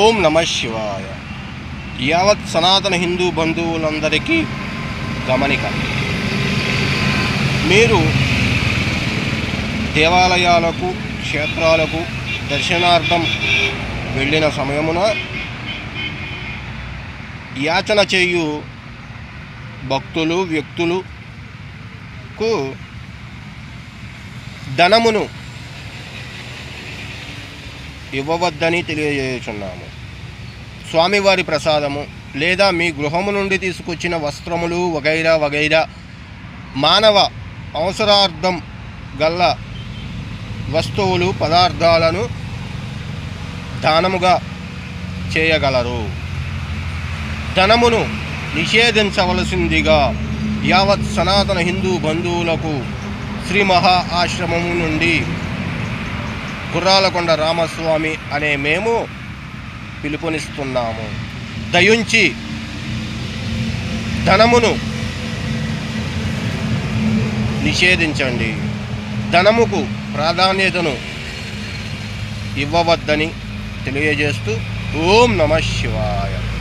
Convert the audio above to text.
ఓం నమ శివాయ. యావత్ సనాతన హిందూ బంధువులందరికీ గమనిక. మీరు దేవాలయాలకు క్షేత్రాలకు దర్శనార్థం వెళ్ళిన సమయమున యాచన చేయు భక్తులు వ్యక్తులకు ధనమును ఇవ్వవద్దని తెలియజేయుచున్నాము. స్వామివారి ప్రసాదము లేదా మీ గృహము నుండి తీసుకొచ్చిన వస్త్రములు వగైరా వగైరా మానవ అవసరార్థం గల్ల వస్తువులు పదార్థాలను దానముగా చేయగలరు. ధనమును నిషేధించవలసిందిగా యావత్ సనాతన హిందూ బంధువులకు శ్రీ మహా ఆశ్రమము నుండి గుర్రాలకొండ రామస్వామి అనే మేము పిలుపునిస్తున్నాము. దయుంచి ధనమును నిషేధించండి. ధనముకు ప్రాధాన్యతను ఇవ్వవద్దని తెలియజేస్తూ ఓం నమ శివాయ.